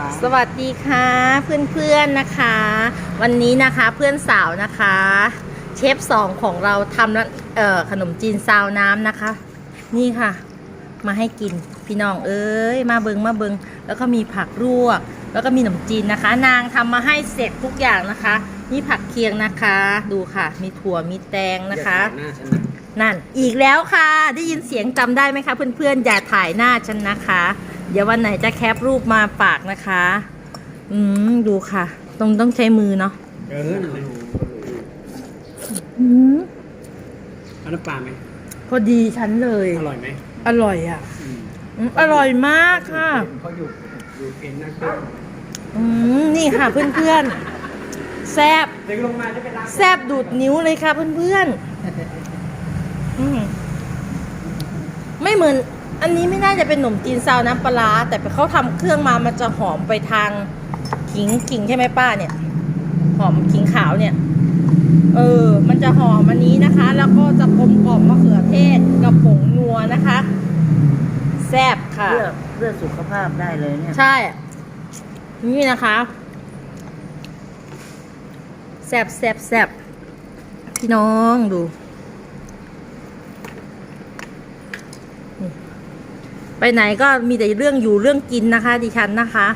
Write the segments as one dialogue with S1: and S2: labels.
S1: มา
S2: สวัสดีค่ะเพื่อนๆนะคะ วันนี้นะคะเพื่อนสาวนะคะ เชฟสองของเราทำแล้วเอ่อขนมจีนซาวน้ำนะคะ นี่ค่ะ มาให้กินพี่น้องเอ้ยมาเบิงมาเบิงแล้วก็มีผักลวก แล้วก็มีขนมจีนนะคะ นางทำมาให้เสร็จทุกอย่างนะคะนี่ผักเคียงนะคะ ดูค่ะ มีถั่วมีแตงนะคะ
S1: อย่าถ่ายหน้าฉันนะ
S2: นั่นอีกแล้วค่ะ ได้ยินเสียงจำได้ไหมคะเพื่อนๆอย่าถ่ายหน้าฉันนะคะ เดี๋ยววันไหนจะแคปรูปมาฝากนะคะ อืมดูค่ะ ต้องต้องใช้มือเนาะ
S1: เออนั่นแหละ
S2: อืม
S1: เอาน้ำปลาไหม
S2: พอดีฉันเลย
S1: อร่อยไหม
S2: อร่อยอะ
S1: อืม
S2: อืมอร่อยมากค่ะ
S1: เขาอยู่อยู่เอ็นนะครับ
S2: อืมนี่ค่ะเพื่อนๆแซบ
S1: เด็กลงมาจะเป็นร้าน
S2: แซบดูดนิ้วเลยค่ะเพื่อนๆอืมไม่เหมือน อันนี้ไม่น่าจะเป็นขนมจีนซาวน้ำปลาร้าแต่เขาทำเครื่องมามันจะหอมไปทางขิงขิงใช่ไหมป้าเนี่ย หอมขิงขาวเนี่ย เออ มันจะหอมอันนี้นะคะ แล้วก็จะกลมกล่อมมะเขือเทศกับผงนัวนะคะ แซบค่ะ
S3: เพื่อเพื่อสุขภาพได้เลยเนี่ย
S2: ใช่ นี่นะคะ แซบแซบแซบพี่น้องดู ไปไหนก็มีแต่เรื่องอยู่เรื่องกินนะคะ ดิฉันนะคะ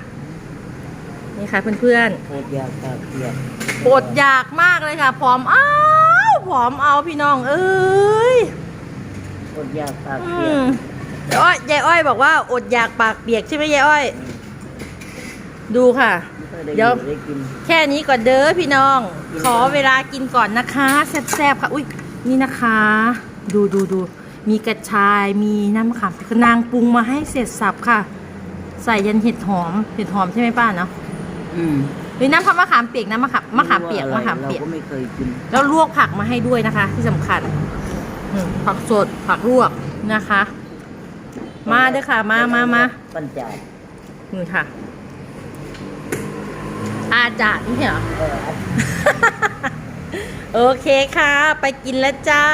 S2: นี่ค่ะเพื่อน
S3: โคตรยากปากเปียก
S2: ๆอดอยากมากเลยค่ะ ผอมเอาผอมเอาพี่น้อง เอ้ย
S3: โคตรยากปาก
S2: อื
S3: เปีย
S2: ม
S3: ก
S2: ยายอ้อยยายอ้อยบอกว่าอดอยากปากเปียกใช่ไหมยายอ้อย ดูค่ะ
S3: ไม่ค่อยได้
S2: เดี๋ยว
S3: อยู่ได้กิน
S2: แค่นี้ก่อนเด้อพี่น้อง ขอเวลากินก่อนนะคะ แซ่บๆค่ะ อุ้ยนี่นะคะ ดูดูดู มีกระชาย มีน้ำมะขามนางปรุงมาให้เสร็จสับค่ะ ใส่ยันเห็ดหอม เห็ดหอมใช่ไหมป้าเนาะ
S3: อืม
S2: หรือน้ำผักมะขามเปียกน้ำมะขามมะขามเปียก
S3: ไรู้
S2: มะ
S3: ว่
S2: ขาม
S3: อะไร
S2: เปียก
S3: เราก็ไม่เคยกิน
S2: แล้วลวกผักมาให้ด้วยนะคะ ที่สำคัญอืมผักสดผักลวกนะคะ มาเด้อค่ะ มามามา
S3: ปัญจาย
S2: นี่ค่ะ อาจารย์นี่เหรอ
S3: เออ
S2: โอเคค่ะ ไปกินแล้วจ้า